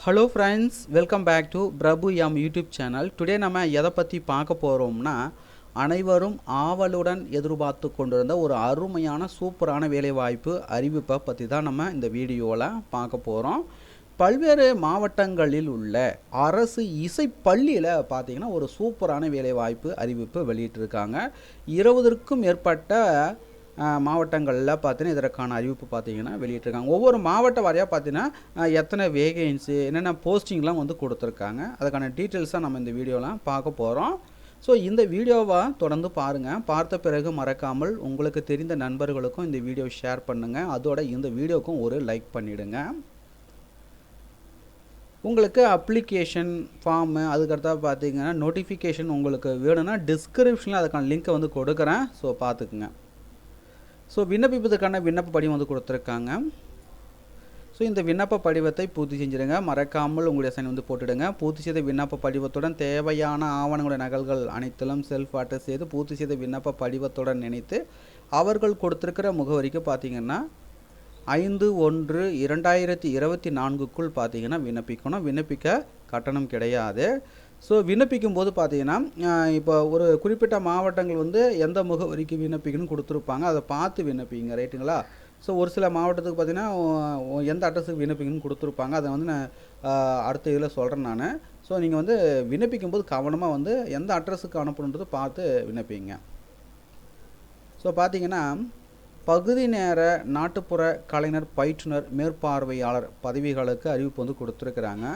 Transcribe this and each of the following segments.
Hello friends welcome back to Prabhu M YouTube channel today நம்ம எதை பற்றி பார்க்க போகிறோம்னா அனைவரும் ஆவலுடன் எதிர்பார்த்து கொண்டிருந்த ஒரு அருமையான சூப்பரான வேலைவாய்ப்பு அறிவிப்பை பற்றி தான் நம்ம இந்த வீடியோவில் பார்க்க போகிறோம் பல்வேறு மாவட்டங்களில் உள்ள அரசு இசை பள்ளியில் பார்த்திங்கன்னா ஒரு சூப்பரான வேலைவாய்ப்பு அறிவிப்பு வெளியிட்டிருக்காங்க. இருபதற்கும் மேற்பட்ட மாவட்டங்களில் பார்த்தீங்கன்னா இதற்கான அறிவிப்பு பார்த்தீங்கன்னா வெளியிட்டிருக்காங்க. ஒவ்வொரு மாவட்ட வாரியாக பார்த்தீங்கன்னா எத்தனை வேகன்சி என்னென்ன போஸ்டிங்லாம் வந்து கொடுத்துருக்காங்க. அதுக்கான டீட்டெயில்ஸாக நம்ம இந்த வீடியோலாம் பார்க்க போகிறோம் ஸோ இந்த வீடியோவை தொடர்ந்து பாருங்கள் பார்த்த பிறகு மறக்காமல் உங்களுக்கு தெரிந்த நண்பர்களுக்கும் இந்த வீடியோ ஷேர் பண்ணுங்கள் அதோட இந்த வீடியோக்கும் ஒரு லைக் பண்ணிவிடுங்க உங்களுக்கு அப்ளிகேஷன் ஃபார்மு அதுக்கடுத்தா பார்த்தீங்கன்னா நோட்டிஃபிகேஷன் உங்களுக்கு வேணும்னா டிஸ்கிரிப்ஷனில் அதுக்கான லிங்க்கை வந்து கொடுக்குறேன். ஸோ பார்த்துக்குங்க. ஸோ விண்ணப்பிப்பதற்கான விண்ணப்ப படிவம் வந்து கொடுத்துருக்காங்க. ஸோ இந்த விண்ணப்ப படிவத்தை பூர்த்தி செஞ்சிடுங்க மறக்காமல் உங்களுடைய சைன் வந்து போட்டுடுங்க. பூர்த்தி செய்த விண்ணப்ப படிவத்துடன் தேவையான ஆவணங்களுடைய நகல்கள் அனைத்திலும் செல்ஃப் அட்டஸ்ட் செய்து பூர்த்தி செய்த விண்ணப்ப படிவத்துடன் நினைத்து அவர்கள் கொடுத்துருக்கிற முகவரிக்கு பார்த்தீங்கன்னா ஐந்து ஒன்று இரண்டாயிரத்தி இருபத்தி நான்குக்குள் பார்த்தீங்கன்னா விண்ணப்பிக்கணும். விண்ணப்பிக்க கட்டணம் கிடையாது. ஸோ விண்ணப்பிக்கும் போது பார்த்தீங்கன்னா இப்போ ஒரு குறிப்பிட்ட மாவட்டங்கள் வந்து எந்த முகவரிக்கு விண்ணப்பிக்கணும்னு கொடுத்துருப்பாங்க. அதை பார்த்து விண்ணப்பிங்க ரைட்டுங்களா ஸோ ஒரு சில மாவட்டத்துக்கு பார்த்தீங்கன்னா எந்த அட்ரஸுக்கு விண்ணப்பிக்கணும்னு கொடுத்துருப்பாங்க. அதை வந்து நான் அடுத்த இதில் சொல்கிறேன் நான். ஸோ நீங்கள் வந்து விண்ணப்பிக்கும் போது கவனமாக வந்து எந்த அட்ரஸுக்கு அனுப்பணுன்றது பார்த்து விண்ணப்பிங்க. ஸோ பார்த்தீங்கன்னா பகுதி நேர நாட்டுப்புற கலைஞர் பயிற்றுனர் மேற்பார்வையாளர் பதவிகளுக்கு அறிவிப்பு வந்து கொடுத்துருக்குறாங்க.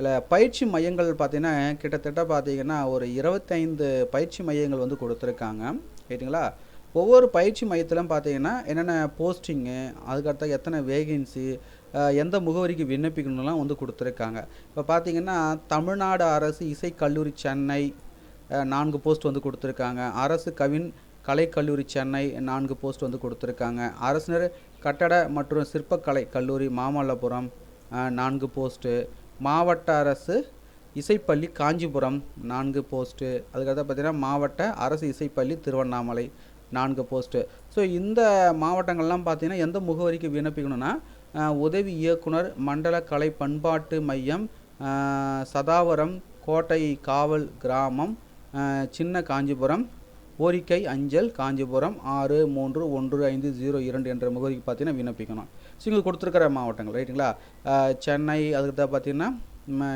இதில் பயிற்சி மையங்கள் பார்த்தீங்கன்னா கிட்டத்தட்ட பார்த்தீங்கன்னா ஒரு இருபத்தைந்து பயிற்சி மையங்கள் வந்து கொடுத்துருக்காங்க. ரைட்டுங்களா ஒவ்வொரு பயிற்சி மையத்திலும் பார்த்தீங்கன்னா என்னென்ன போஸ்டிங்கு அதுக்கடுத்த எத்தனை வேகன்சி எந்த முகவரிக்கு விண்ணப்பிக்கணும்லாம் வந்து கொடுத்துருக்காங்க. இப்போ பார்த்தீங்கன்னா தமிழ்நாடு அரசு இசைக்கல்லூரி சென்னை நான்கு போஸ்ட் வந்து கொடுத்துருக்காங்க. அரசு கவின் கலைக்கல்லூரி சென்னை நான்கு போஸ்ட் வந்து கொடுத்துருக்காங்க. அரசினர் கட்டட மற்றும் சிற்பக்கலை கல்லூரி மாமல்லபுரம் நான்கு போஸ்ட்டு மாவட்ட அரசு இசைப்பள்ளி காஞ்சிபுரம் நான்கு போஸ்ட்டு. அதுக்கடுத்து பார்த்திங்கன்னா மாவட்ட அரசு இசைப்பள்ளி திருவண்ணாமலை நான்கு போஸ்ட்டு. ஸோ இந்த மாவட்டங்கள்லாம் பார்த்தீங்கன்னா எந்த முகவரிக்கு விண்ணப்பிக்கணும்னா உதவி இயக்குனர் மண்டல கலை பண்பாட்டு மையம் சதாவரம் கோட்டை காவல் கிராமம் சின்ன காஞ்சிபுரம் கோரிக்கை அஞ்சல் காஞ்சிபுரம் ஆறு மூன்று ஒன்று ஐந்து ஜீரோ இரண்டு என்ற முகவரிக்கு பார்த்தீங்கன்னா விண்ணப்பிக்கணும். ஸோ இங்கே கொடுத்துருக்கிற மாவட்டங்கள் ரைட்டுங்களா? சென்னை அதுக்கு தான் பார்த்தீங்கன்னா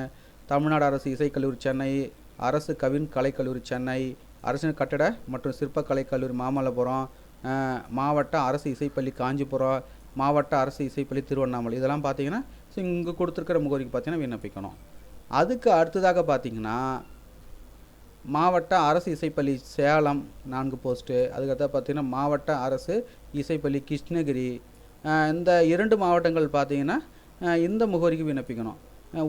தமிழ்நாடு அரசு இசைக்கல்லூரி சென்னை அரசு கவின் கலைக்கல்லூரி சென்னை அரசு கட்டட மற்றும் சிற்பக்கலை கல்லூரி மாமல்லபுரம் மாவட்ட அரசு இசைப்பள்ளி காஞ்சிபுரம் மாவட்ட அரசு இசைப்பள்ளி திருவண்ணாமலை. இதெல்லாம் பார்த்தீங்கன்னா ஸோ இங்கே கொடுத்துருக்கிற முகவரிக்கு பார்த்தீங்கன்னா விண்ணப்பிக்கணும். அதுக்கு அடுத்ததாக பார்த்தீங்கன்னா மாவட்ட அரசு இசைப்பள்ளி சேலம் நான்கு போஸ்ட்டு அதுக்கடுத்து பார்த்தீங்கன்னா மாவட்ட அரசு இசைப்பள்ளி கிருஷ்ணகிரி இந்த இரண்டு மாவட்டங்கள் பார்த்தீங்கன்னா இந்த முகவரிக்கு விண்ணப்பிக்கணும்.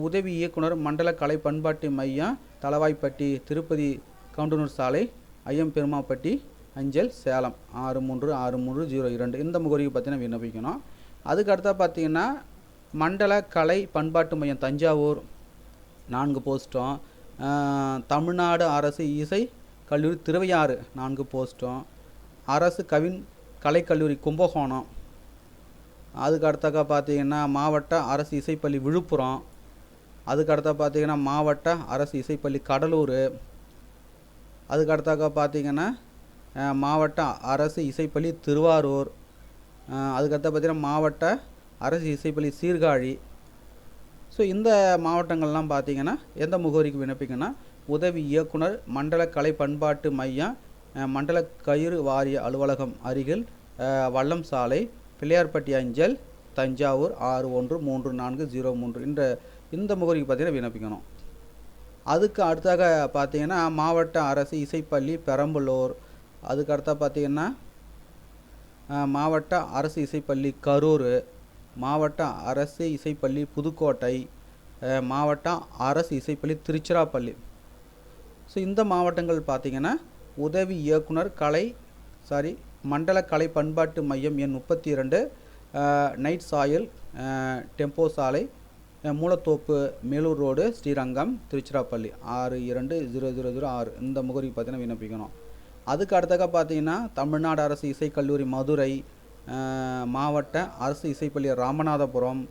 உதவி இயக்குனர் மண்டல கலை பண்பாட்டு மையம் தளவாய்ப்பட்டி திருப்பதி கவுண்டனூர் சாலை ஐயம் பெருமாப்பட்டி அஞ்சல் சேலம் ஆறு மூன்று ஆறு மூன்று ஜீரோ இரண்டு. இந்த முகவரிக்கு பார்த்தீங்கன்னா விண்ணப்பிக்கணும். அதுக்கடுத்தா பார்த்தீங்கன்னா மண்டல கலை பண்பாட்டு மையம் தஞ்சாவூர் நான்கு போஸ்ட்டும். தமிழ்நாடு அரசு இசை கல்லூரி திருவையாறு நான்கு போஸ்ட்டும். அரசு கவின் கலைக்கல்லூரி கும்பகோணம். அதுக்கு அடுத்தாக்கா பார்த்தீங்கன்னா மாவட்ட அரசு இசைப்பள்ளி விழுப்புரம். அதுக்கு அடுத்த பார்த்தீங்கன்னா மாவட்ட அரசு இசைப்பள்ளி கடலூர். அதுக்கு அடுத்தாக்கா பார்த்தீங்கன்னா மாவட்ட அரசு இசைப்பள்ளி திருவாரூர். அதுக்கடுத்த பார்த்தீங்கன்னா மாவட்ட அரசு இசைப்பள்ளி சீர்காழி. ஸோ இந்த மாவட்டங்கள்லாம் பார்த்தீங்கன்னா எந்த முகவரிக்கு விண்ணப்பிங்கன்னா உதவி இயக்குனர் மண்டல கலை பண்பாட்டு மையம் மண்டல கயிறு வாரிய அலுவலகம் அருகில் வல்லம் சாலை பிள்ளையார்பட்டி அஞ்சல் தஞ்சாவூர் ஆறு ஒன்று மூன்று நான்கு ஜீரோ மூன்று என்ற இந்த முகவரிக்கு பார்த்தீங்கன்னா விண்ணப்பிக்கணும். அதுக்கு அடுத்தாக பார்த்தீங்கன்னா மாவட்ட அரசு இசைப்பள்ளி பெரம்பலூர் அதுக்கு அடுத்தா பார்த்தீங்கன்னா மாவட்ட அரசு இசைப்பள்ளி கரூர் மாவட்ட அரசு இசைப்பள்ளி புதுக்கோட்டை மாவட்ட அரசு இசைப்பள்ளி திருச்சிராப்பள்ளி. ஸோ இந்த மாவட்டங்கள் பார்த்திங்கன்னா உதவி இயக்குனர் கலை சாரி மண்டல கலை பண்பாட்டு மையம் எண் முப்பத்தி இரண்டு நைட் சாயல் டெம்போ சாலை மூலத்தோப்பு மேலூர் ரோடு ஸ்ரீரங்கம் திருச்சிராப்பள்ளி. ஆறு இரண்டு ஜீரோ ஜீரோ ஜீரோ ஆறு. இந்த முகவரிக்கு பார்த்தீங்கன்னா விண்ணப்பிக்கணும். அதுக்கு அடுத்தக்க பார்த்தீங்கன்னா தமிழ்நாடு அரசு இசைக்கல்லூரி மதுரை மாவட்ட அரசு இசைப்பள்ளி ராமநாதபுரம்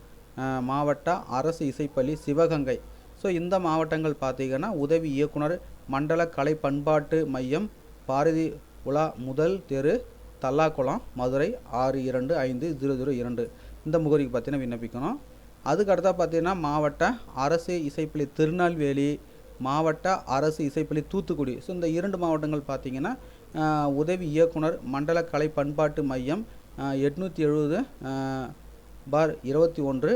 மாவட்ட அரசு இசைப்பள்ளி சிவகங்கை. ஸோ இந்த மாவட்டங்கள் பார்த்தீங்கன்னா உதவி இயக்குனர் மண்டல கலை பண்பாட்டு மையம் பாரதி உலா முதல் தெரு தல்லாக்குளம் மதுரை ஆறு இரண்டு ஐந்து ஜீரோ ஜீரோ இரண்டு. இந்த முகவரிக்கு பார்த்தீங்கன்னா விண்ணப்பிக்கணும். அதுக்கு அடுத்தா பார்த்தீங்கன்னா மாவட்ட அரசு இசைப்பள்ளி திருநெல்வேலி மாவட்ட அரசு இசைப்பள்ளி தூத்துக்குடி. ஸோ இந்த இரண்டு மாவட்டங்கள் பார்த்திங்கன்னா உதவி இயக்குனர் மண்டல கலை பண்பாட்டு மையம் எட்நூற்றி எழுபது பார் இருபத்தி ஒன்று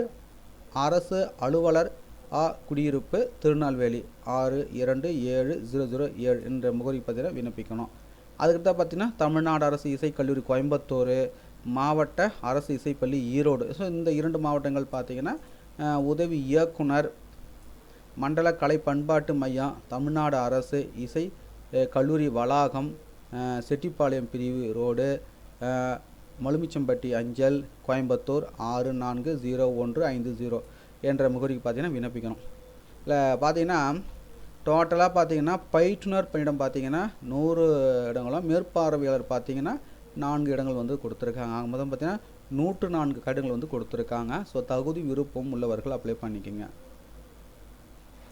அரசு அலுவலர் ஆ குடியிருப்பு திருநெல்வேலி ஆறு இரண்டு ஏழு ஜீரோ ஜீரோ ஏழு. என்ற முகவரிக்கு பதிவில் விண்ணப்பிக்கணும். அதுக்கடுத்தா பார்த்தீங்கன்னா தமிழ்நாடு அரசு இசைக்கல்லூரி கோயம்புத்தூர் மாவட்ட அரசு இசைப்பள்ளி ஈரோடு. ஸோ இந்த இரண்டு மாவட்டங்கள் பார்த்திங்கன்னா உதவி இயக்குனர் மண்டல கலை பண்பாட்டு மையம் தமிழ்நாடு அரசு இசை கல்லூரி வளாகம் செட்டிப்பாளையம் பிரிவு ரோடு மலுமிச்சம்பட்டி அஞ்சல் கோயம்புத்தூர் ஆறு நான்கு ஜீரோ ஒன்று ஐந்து ஜீரோ என்ற முகவரிக்கு பார்த்திங்கன்னா விண்ணப்பிக்கணும். இல்லை பார்த்திங்கன்னா டோட்டலாக பார்த்தீங்கன்னா பயிற்றுனர் பணியிடம் பார்த்தீங்கன்னா நூறு இடங்களும் மேற்பார்வையாளர் பார்த்தீங்கன்னா நான்கு இடங்கள் வந்து கொடுத்துருக்காங்க. ஆக மொத்தம் பார்த்தீங்கன்னா நூற்று நான்கு கடிதங்கள் வந்து கொடுத்துருக்காங்க. ஸோ தகுதி விருப்பம் உள்ளவர்கள் அப்ளை பண்ணிக்கோங்க.